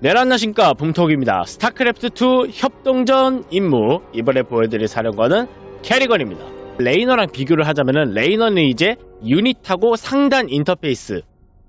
내란나신가 붕톡입니다. 스타크래프트2 협동전 임무 이번에 보여드릴 사령관은 캐리건입니다. 레이너랑 비교를 하자면은 레이너는 이제 유닛하고 상단 인터페이스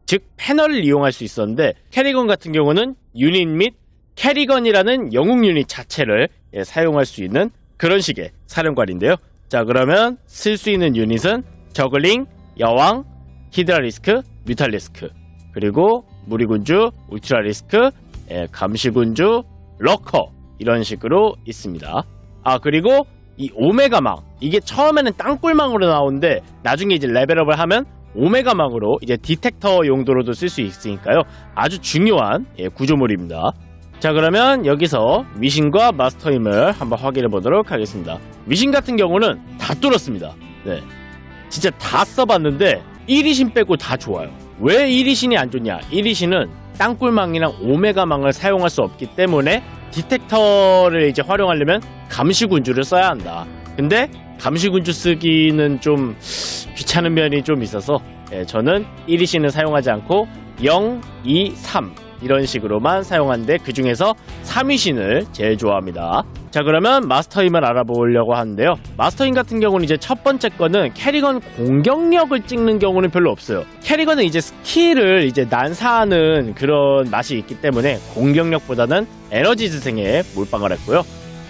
즉 패널을 이용할 수 있었는데 캐리건 같은 경우는 유닛 및 캐리건이라는 영웅 유닛 자체를 예, 사용할 수 있는 그런 식의 사령관인데요. 자 그러면 쓸 수 있는 유닛은 저글링, 여왕, 히드라리스크, 뮤탈리스크 그리고 무리군주, 울트라 리스크, 예, 감시군주, 러커 이런 식으로 있습니다. 아 그리고 이 오메가망 이게 처음에는 땅굴망으로 나오는데 나중에 이제 레벨업을 하면 오메가망으로 이제 디텍터 용도로도 쓸 수 있으니까요. 아주 중요한 예, 구조물입니다. 자 그러면 여기서 미신과 마스터임을 한번 확인해 보도록 하겠습니다. 미신 같은 경우는 다 뚫었습니다. 네, 진짜 다 써봤는데 1위신 빼고 다 좋아요. 왜 1위신이 안 좋냐? 1위신은 땅굴망이랑 오메가망을 사용할 수 없기 때문에 디텍터를 이제 활용하려면 감시군주를 써야 한다. 근데 감시군주 쓰기는 좀 귀찮은 면이 좀 있어서 예, 저는 1위신을 사용하지 않고 0, 2, 3 이런 식으로만 사용하는데 그 중에서 3위신을 제일 좋아합니다. 자 그러면 마스터임을 알아보려고 하는데요. 마스터임 같은 경우는 이제 첫 번째 거는 캐리건 공격력을 찍는 경우는 별로 없어요. 캐리건은 이제 스킬을 이제 난사하는 그런 맛이 있기 때문에 공격력보다는 에너지 지생에 몰빵을 했고요.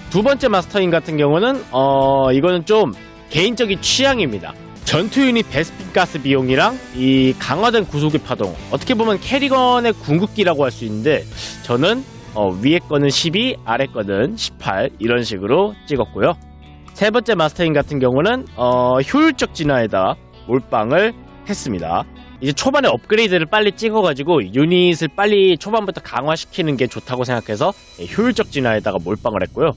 두 번째 마스터임 같은 경우는 어 이거는 좀 개인적인 취향입니다. 전투 유닛 베스핀 가스 비용이랑 이 강화된 구속의 파동 어떻게 보면 캐리건의 궁극기라고 할 수 있는데 저는 어, 위에 거는 12, 아래 거는 18 이런 식으로 찍었고요. 세 번째 마스터인 같은 경우는 어, 효율적 진화에다 몰빵을 했습니다. 이제 초반에 업그레이드를 빨리 찍어가지고 유닛을 빨리 초반부터 강화시키는 게 좋다고 생각해서 예, 효율적 진화에다가 몰빵을 했고요.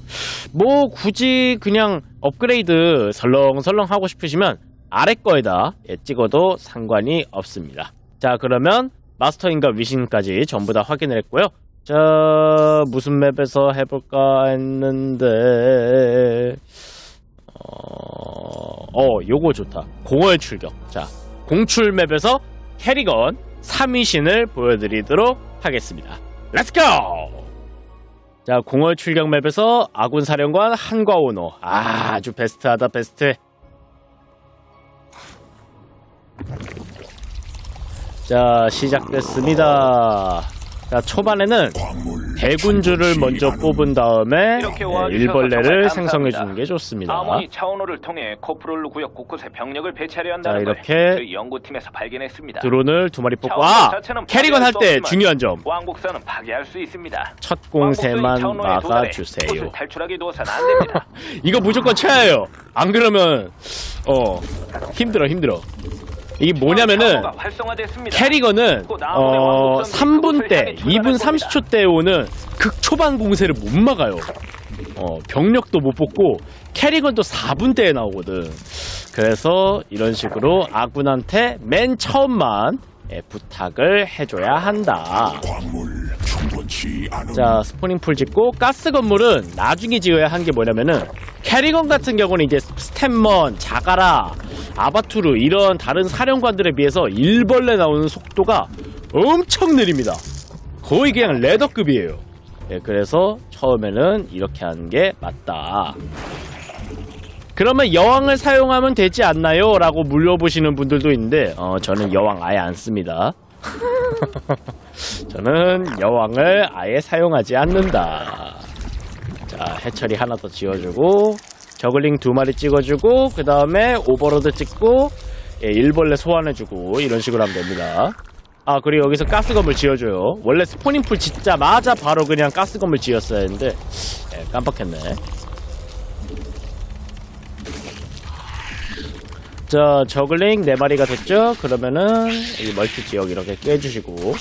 뭐 굳이 그냥 업그레이드 설렁설렁 하고 싶으시면 아래 거에다 예, 찍어도 상관이 없습니다. 자 그러면 마스터인과 위신까지 전부 다 확인을 했고요. 자 무슨 맵에서 해볼까 했는데 어, 어 요거 좋다. 공월 출격. 자 공출 맵에서 캐리건 3위신을 보여드리도록 하겠습니다. 렛츠고! 자 공월 출격 맵에서 아군 사령관 한과오노 아, 아주 베스트하다 베스트. 자, 시작됐습니다. 자, 초반에는 대군주를 먼저 뽑은 다음에 이렇게 예, 와주셔서 일벌레를 정말 생성해 감사합니다. 주는 게 좋습니다. 아모니 차원호를 통해 코프롤루 구역 곳곳에 병력을 배치하려 한다는 자, 걸 이렇게 저희 연구팀에서 발견했습니다. 드론을 두 마리 뽑고 아! 캐리건 할 때 중요한 점. 왕복선은 파괴할 수 있습니다. 첫 왕복선이 공세만 차원호에 도달해 막아주세요. 곳을 탈출하게 두어서는 안 됩니다. 이거 무조건 쳐야해요. 안 그러면 어 힘들어 힘들어. 이게 뭐냐면은. 캐리건은 어 왕복선이 3분 그곳을 때, 향해 2분 출발할 30초 때 오는 극 초반 공세를 못 막아요. 어 병력도 못 뽑고 캐리건도 4분 때에 나오거든. 그래서 이런 식으로 아군한테 맨 처음만 예, 부탁을 해줘야 한다. 자, 스포닝풀 짓고 가스 건물은 나중에 지어야 한 게 뭐냐면은 캐리건 같은 경우는 이제 스탠먼, 자가라, 아바투르 이런 다른 사령관들에 비해서 일벌레 나오는 속도가 엄청 느립니다. 거의 그냥 레더급이에요. 예, 그래서 처음에는 이렇게 하는 게 맞다. 그러면 여왕을 사용하면 되지 않나요? 라고 물어보시는 분들도 있는데 어, 저는 여왕 아예 안 씁니다. 저는 여왕을 아예 사용하지 않는다. 자, 해처리 하나 더 지어주고, 저글링 두 마리 찍어주고, 그 다음에 오버로드 찍고, 예, 일벌레 소환해주고, 이런 식으로 하면 됩니다. 아, 그리고 여기서 가스 건물 지어줘요. 원래 스포닝풀 짓자마자 바로 그냥 가스 건물 지었어야 했는데, 예, 깜빡했네. 자, 저글링 네 마리가 됐죠? 그러면은, 이 멀티 지역 이렇게 깨주시고,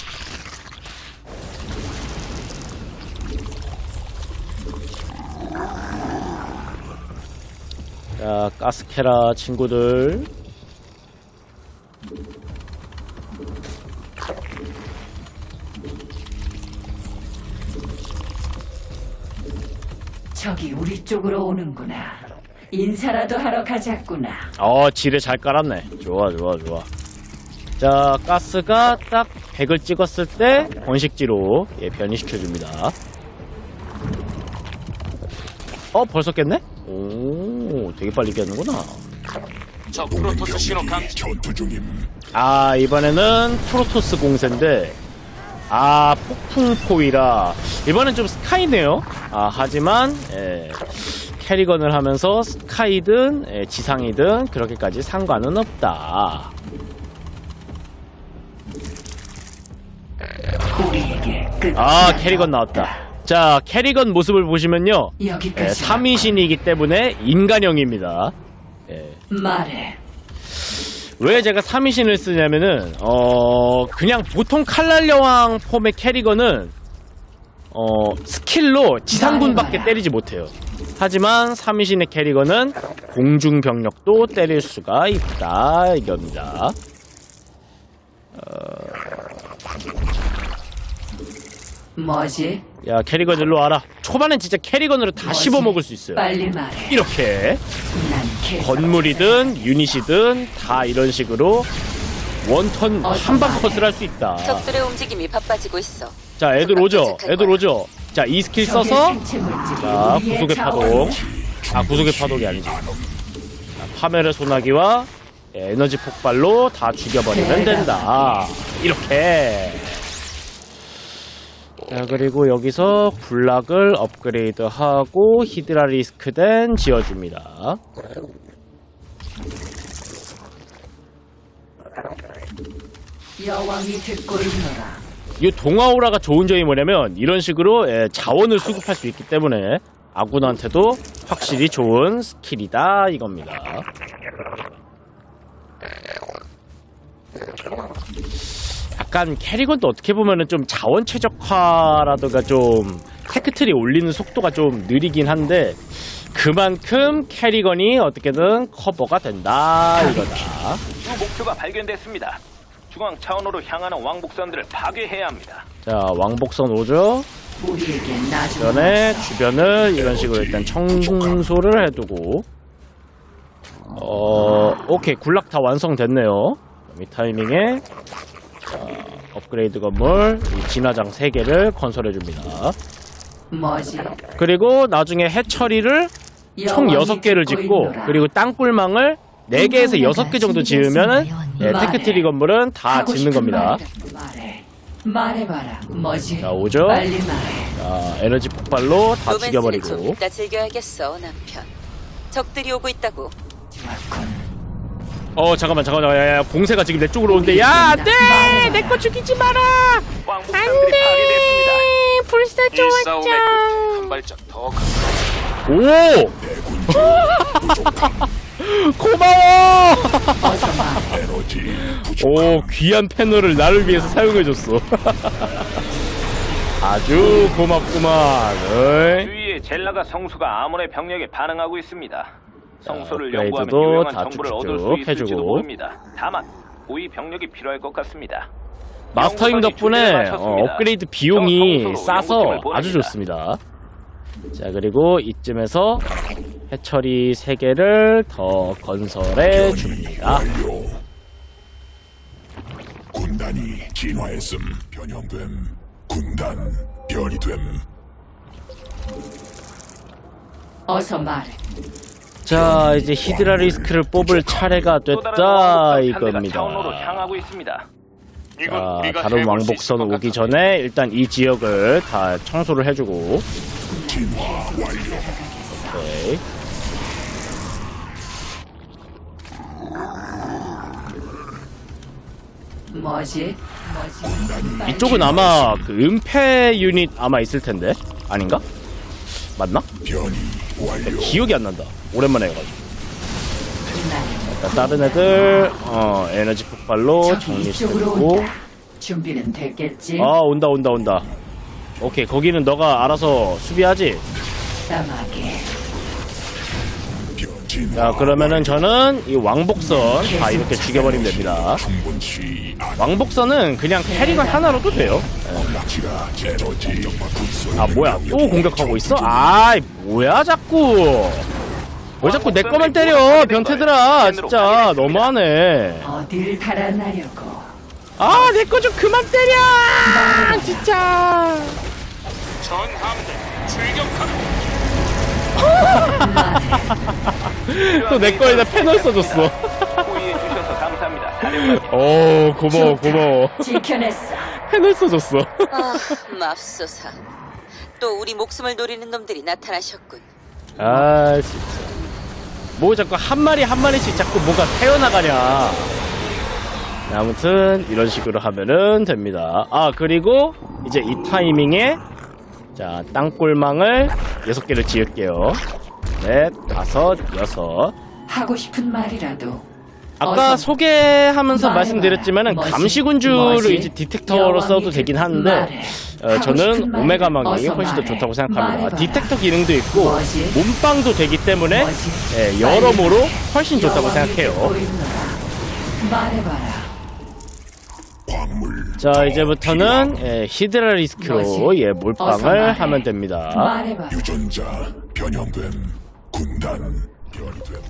자, 가스케라 친구들. 저기 우리 쪽으로 오는구나. 인사라도 하러 가자꾸나. 어, 지뢰 잘 깔았네. 좋아, 좋아, 좋아. 자, 가스가 딱 100을 찍었을 때 번식지로 예, 변이시켜줍니다. 어, 벌써 깼네? 오, 되게 빨리 깼는구나. 저 프로토스 신호 감지. 전투 중임. 아, 이번에는 프로토스 공세인데, 아, 폭풍포이라, 이번엔 좀 스카이네요. 아, 하지만, 예, 캐리건을 하면서 스카이든, 예, 지상이든, 그렇게까지 상관은 없다. 우리에게 끝. 아, 캐리건 나왔다. 자, 캐리건 모습을 보시면요. 예, 여기까지. 3위신이기 때문에 인간형입니다. 예. 말해. 왜 제가 3위신을 쓰냐면은, 어, 그냥 보통 칼날 여왕 폼의 캐리건은, 어, 스킬로 지상군밖에 때리지 못해요. 하지만 3위신의 캐리건은 공중병력도 때릴 수가 있다, 이겁니다. 뭐지? 야, 캐리건 일로 와라. 초반엔 진짜 캐리건으로 다 뭐지? 씹어먹을 수 있어요. 빨리 말해. 이렇게. 난 계속 건물이든 유닛이든 다 이런 식으로 원턴 한방 컷을 할 수 있다. 적들의 움직임이 바빠지고 있어. 자, 애들 오죠? 애들 오죠? 자, 이 스킬 써서 자, 구속의 파동. 아, 구속의 파동이 아니지. 자, 파멸의 소나기와 에너지 폭발로 다 죽여버리면 된다. 이렇게. 자, 그리고 여기서 굴락을 업그레이드하고 히드라 리스크된 지어줍니다. 여왕이 듣고 있노라. 이 동아오라가 좋은 점이 뭐냐면 이런 식으로 예, 자원을 수급할 수 있기 때문에 아군한테도 확실히 좋은 스킬이다 이겁니다. 약간 캐리건도 어떻게 보면은 좀 자원 최적화라든가 좀 테크트리 올리는 속도가 좀 느리긴 한데 그만큼 캐리건이 어떻게든 커버가 된다 이거다. 주 목표가 발견됐습니다. 중앙 차원으로 향하는 왕복선들을 파괴해야 합니다. 자 왕복선 오죠. 우리에게 나중 전에 주변을 이런 식으로 일단 청소를 해두고 어 오케이 굴락 다 완성됐네요 이 타이밍에 자, 업그레이드 건물 이 진화장 3개를 건설해 줍니다 뭐지? 그리고 나중에 해처리를 총 여왕이 6개를 듣고 짓고. 그리고 땅굴망을 4개에서 6개 정도 지으면은 예, 테크트리 건물은 다 짓는 겁니다. 말해봐라. 뭐지? 자 오죠 빨리 말해. 자, 에너지 폭발로 다 죽여버리고 이따 즐겨야겠어, 남편. 적들이 오고 있다고. 좋았군. 어 잠깐만 잠깐만 야, 야, 공세가 지금 내 쪽으로 오는데 야 안돼 내 거 죽이지 마라 파괴됐습니다. 불사 한 발짝 더 가. 오 고마워. 오 귀한 패널을 나를 위해서 사용해줬어 아주 고맙구만 어이. 주위에 젤라가 성수가 아몬의 병력에 반응하고 있습니다. 성소를 자, 연구하면 업그레이드도 유용한 다 정보를 쭉쭉 얻을 수 있을지도 해주고. 모릅니다. 다만 고위 병력이 필요할 것 같습니다. 연구선이 덕분에 어. 업그레이드 비용이 싸서 아주. 좋습니다 자 그리고 이쯤에서 해처리 3개를 더 건설해 줍니다 완료. 군단이 진화했음 변형됨. 군단 변이 됨. 어서 말해. 자 이제 히드라 리스크를 뽑을 차례가 됐다 이겁니다 향하고 있습니다. 자, 다른 왕복선 것 오기. 전에 일단 이 지역을 다 청소를 해주고. 오케이. 뭐지? 이쪽은 아마 그 은폐 유닛 아마 있을 텐데 아닌가? 맞나? 기억이 안 난다 오랜만에 해가지고 난 자, 다른 애들 어 에너지 폭발로 온다. 준비는 됐겠지? 아 온다 온다 온다 오케이 거기는 너가 알아서 수비하지 담하게. 자 그러면은 저는 이 왕복선 다 이렇게 죽여버리면 됩니다. 왕복선은 그냥 캐리건 하나로도 돼요 군소 아 뭐야 또 공격하고 있어? 아이 뭐야 자꾸 왜 자꾸 내 거만 때려 변태들아 진짜 너무하네 어딜 달아나려고? 아, 내 거 좀 그만 때려! 진짜! 전 함대 출격하라. 또내 거에다 패널 써줬어. 호의해 주셔서 감사합니다. 사령관님. 오, 고마워, 고마워. 지켜냈어. 패널 써줬어. 아, 맙소사. 또 우리 목숨을 노리는 놈들이 나타나셨군. 아, 진짜. 뭐 자꾸 한 마리 한 마리씩 자꾸 뭐가 새어나가냐. 아무튼 이런 식으로 하면은 됩니다. 아, 그리고 이제 이 타이밍에 자, 땅굴망을 6개를 지을게요. 넷, 다섯, 여섯. 하고 싶은 말이라도. 아까 어서 소개하면서 말해봐라. 말씀드렸지만은 뭐지? 감시군주를 뭐지? 이제 디텍터로 써도 여왕이 되긴 듣- 하는데 말해. 어, 하고 저는 말 오메가 망이 어서 훨씬 더 말해. 좋다고 생각합니다. 말해봐라. 디텍터 기능도 있고 뭐지? 몸빵도 되기 때문에 뭐지? 예, 여러모로 훨씬 좋다고 여왕이 생각해요. 말해봐라. 자 이제부터는 예, 히드라 리스크로? 예, 몰빵을. 하면 됩니다. 말해봐. 유전자 변형된 군단 변이된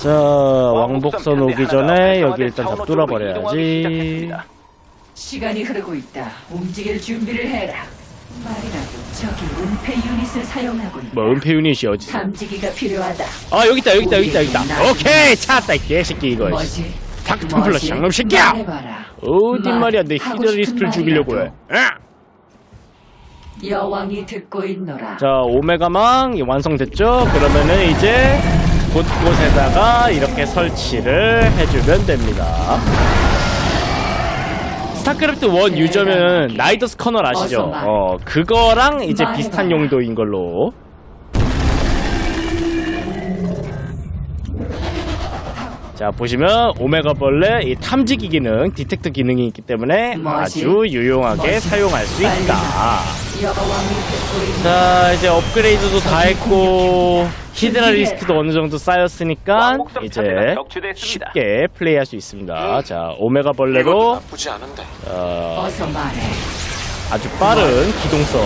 자 왕복선 오기 전에 여기 일단 다 뚫어버려야지. 시간이 흐르고 있다. 움직일 준비를 해라. 말이라도 저기 은폐 유닛을 사용하고 있다. 뭐 은폐 유닛이 어디? 탐지기가 필요하다. 아 여기 있다 여기 있다 여기 있다 여기 있다. 오케이 찾았다 이 개새끼 이거. 뭐지? 닥터플러 뭐지? 장놈 새끼야! 말해봐라. 어디 말, 말이야 내 리스크를 죽이려고 해. 에? 여왕이 듣고 있노라. 자 오메가망 완성됐죠? 그러면은 이제 곳곳에다가 이렇게 설치를 해주면 됩니다. 스타크래프트 1 유저면 나이더스 커널 아시죠? 어 그거랑 이제. 비슷한 용도인 걸로. 자 보시면 오메가 벌레 이 탐지기 기능, 디텍터 기능이 있기 때문에 뭐지? 아주 유용하게 뭐지? 사용할 수 빨리 있다. 자 이제 업그레이드도 다 했고 히드라 준비해. 리스크도 어느 정도 쌓였으니까 이제. 쉽게 플레이할 수 있습니다. 자 오메가 벌레로. 어, 어서 말해. 아주 빠른 기동성.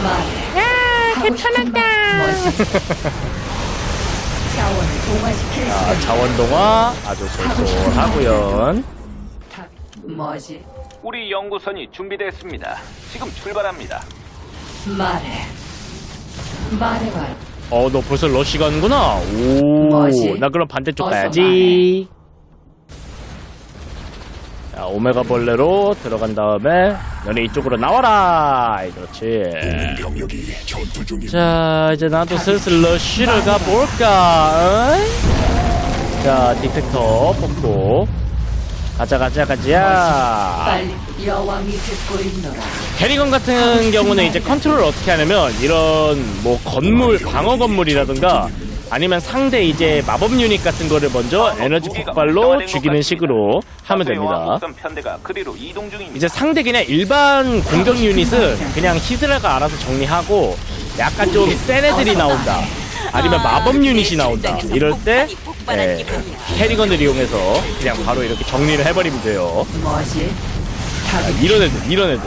말해. 야, 괜찮았다. 자, 시간. 자원동화 아주 솔솔하고요. 다- 뭐지? 우리 연구선이 준비됐습니다. 지금 출발합니다. 말해. 말해봐라. 어너 벌써 러시 가는구나. 오, 뭐지? 나 그럼 반대쪽 어서 가야지. 자 오메가 벌레로 들어간 다음에 너네 이쪽으로 나와라. 그렇지. 자 이제 나도 슬슬 러쉬를 가볼까 응? 자 디텍터 뽑고 가자 가자 가자 빨리 여왕이 듣고 있노라. 캐리건 같은 경우는 이제 컨트롤을 어떻게 하냐면 이런 뭐 건물 방어 건물이라든가 아니면 상대 이제 마법 유닛 같은 거를 먼저 에너지 폭발로 죽이는 식으로 하면 됩니다. 이제 상대 그냥 일반 공격 유닛은 그냥 히드라가 알아서 정리하고 약간 좀 센 애들이 나온다. 아니면 마법 유닛이 나온다. 이럴 때 예, 캐리건을 이용해서 그냥 바로 이렇게 정리를 해버리면 돼요. 아, 이런 애들, 이런 애들.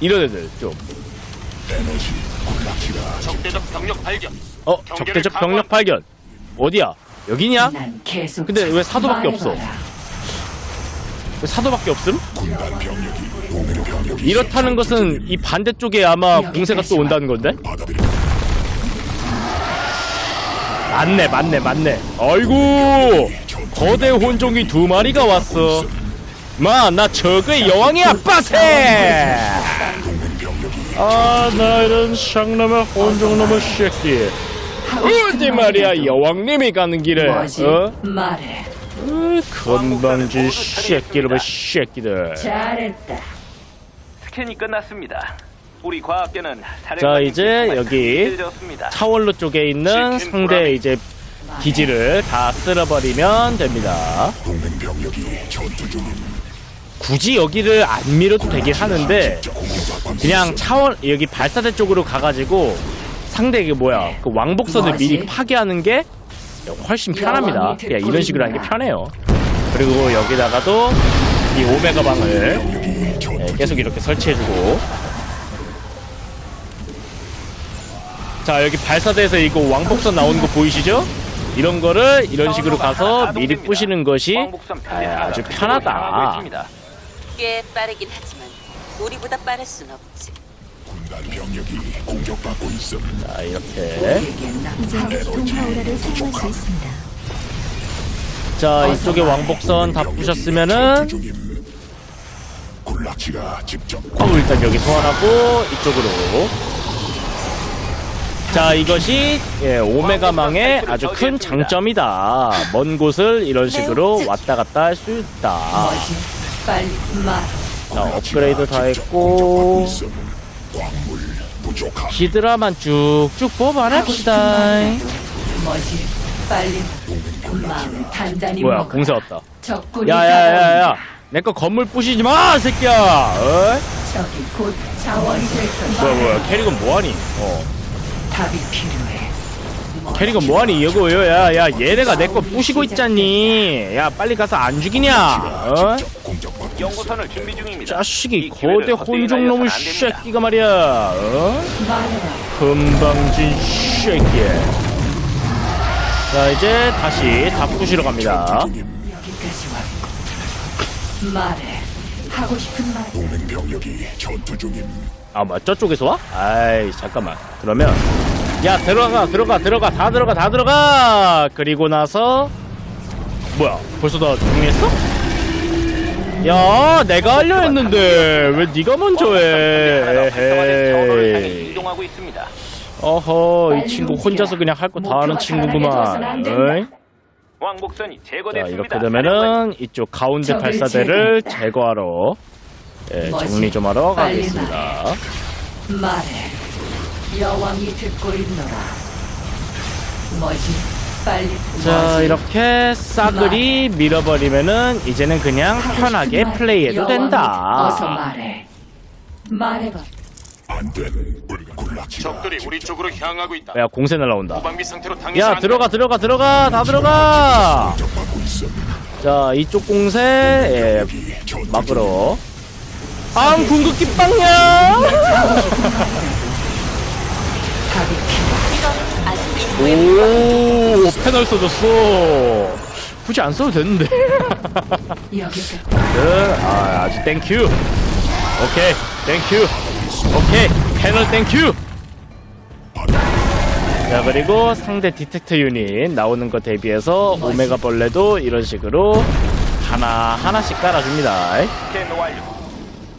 이런 애들 좀. 적대적 병력 발견. 어, 적대적 병력 발견. 어디야? 여기냐? 난 계속 근데 왜 사도밖에 없어? 말해봐라. 왜 사도밖에 없음? 군단 병력이 동맹 병력이 이렇다는 것은 이 반대쪽에 아마 공세가 또 온다는 건데? 맞네 맞네 맞네 아이고 거대 혼종이 두 마리가 왔어 마 나 적의 여왕이야 빠세 아 나 이런 샹놈의 혼종놈의 새끼 어디 말이야. 여왕님이 가는 길에? 어? 말해. 으, 건방진 새끼놈의 새끼들 잘했다. 스캔이 끝났습니다. 우리 과학계는 자, 이제 여기 타월로 쪽에 있는 상대 이제 기지를 다 쓸어버리면 됩니다 동맹 병력이 전투 중임. 굳이 여기를 안 밀어도 되긴 하는데 그냥 차원 여기 발사대 쪽으로 가가지고 상대 그 뭐야 그 왕복선을? 미리 파괴하는 게 훨씬 편합니다. 그냥 이런 식으로 하는 게 편해요. 그리고 여기다가도 이 오메가 방을 예, 전투 계속 이렇게 설치해주고 자 여기 발사대에서 이거 왕복선 나오는 거 보이시죠? 이런 거를 이런 식으로 가서 하나 미리 가동됩니다. 부시는 것이 아, 아주 편하다. 꽤 빠르긴 하지만 우리보다 빠를 순 없지. 군단 병력이 공격받고 있음. 자 이렇게 우리에겐 나 이제 동화오라를 사용할 수 있습니다. 자 이쪽에 왕복선 다 부셨으면은 중임. 군락지가 직접 어, 일단 여기 소환하고 이쪽으로 자 이것이 예, 오메가망의 아주 큰 장점이다 먼 곳을 이런 식으로 왔다 갔다 할 수 있다? 빨리 말. 자 업그레이드 다 했고. 히드라만 쭉쭉 뽑아냅시다 뭐지? 빨리 단단히 뭐야 먹어라. 공세 왔다 적군이 야야야야야 다가온다. 내 거 건물 부시지 마 새끼야 어? 저기 곧 자원이 될 거야. 뭐야 뭐야 캐리건 뭐하니 어 답이 필요해. 캐리건 뭐하니 이거 야야 얘네가 내 거 부시고 있잖니 야 빨리 가서 안 죽이냐 어? 연구선을 준비 중입니다. 자식이 거대 혼종놈의. 새끼가 말이야 어? 금방진 새끼 자 이제 다시 다 부시러 갑니다 여기까지 왔고. 말해. 하고 싶은 말. 동맹 병력이 전투 중임. 아, 뭐 저쪽에서 와? 아이, 잠깐만. 그러면 야, 들어가, 들어가, 들어가, 다 들어가, 다 들어가. 그리고 나서 뭐야? 벌써 다 정리했어? 야, 내가 하려 했는데 왜 네가 먼저 해? 이동하고 있습니다. 어허, 이 친구 혼자서 그냥 할 거 다 하는 친구구만. 어이? 왕복선이 자, 제거됐습니다. 이렇게 되면은 이쪽 가운데 적을 발사대를. 제거하러 예? 정리 좀 하러 가겠습니다. 말해. 여왕이 듣고 있노라. 뭐지? 빨리. 자 뭐지? 이렇게 싸그리 밀어버리면은 이제는 그냥 하고 편하게 말. 플레이해도 여왕이 된다 어서 말해. 말해봐. 적들이 우리 쪽으로 향하고 있다. 야 공세 날라온다 무방비 상태로 당해서 야 안 돼. 들어가 들어가 들어가 다 들어가 공격받고. 자 이쪽 공세 예, 막으러 앙 궁극기 빵야 오 패널 써줬어? 굳이 안 써도 되는데. 여기까지. 네, 아, 아주 땡큐. 오케이 땡큐. 오케이 패널 땡큐. 자 그리고 상대 디텍터 유닛 나오는 거 대비해서 오메가 벌레도 이런 식으로 하나 하나씩 깔아줍니다. 스캔 완료.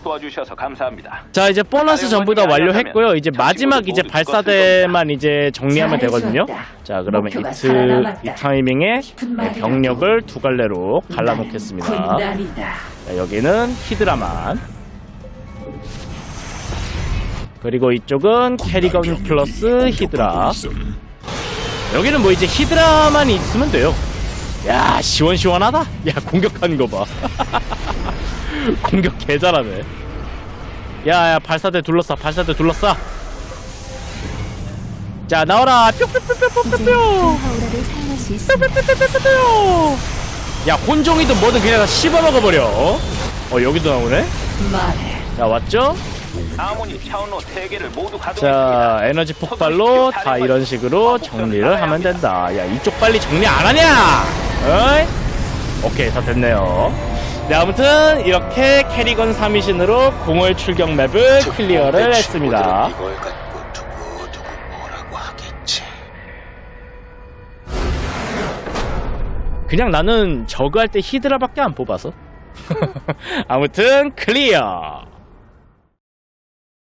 도와주셔서 감사합니다. 자 이제 보너스 전부 다 완료했고요 이제 마지막 이제 발사대만 이제 정리하면 되거든요 자 그러면 이트. 이 타이밍에 네. 병력을 두 갈래로 갈라놓겠습니다. 자, 여기는 히드라만. 그리고 이쪽은 캐리건 플러스 히드라. 여기는 뭐 이제 히드라만 있으면 돼요. 야, 시원시원하다. 야, 공격하는 거 봐. 공격 개 잘하네. 야, 야, 발사대 둘러싸, 발사대 둘러싸. 자, 나와라. 이제 뿅뿅뿅뿅뿅뿅. 동화오라를 사용할 수 있습니다. 뿅뿅뿅뿅뿅뿅. 야, 혼종이든 뭐든 그냥 다 씹어 먹어버려. 어, 여기도 나오네. 자, 왔죠? 아모니 차원호 3개를 모두 자 가동했습니다. 에너지 폭발로 다 이런 식으로 정리를 하면 된다 야 이쪽 빨리 정리 안 하냐 어이? 오케이 다 됐네요 네 아무튼 이렇게 캐리건 3미신으로 공월 출격 맵을 클리어를 했습니다. 이걸 갖고 두고 두고 뭐라고 하겠지. 그냥 나는 저그 할 때 히드라밖에 안 뽑아서. 아무튼 클리어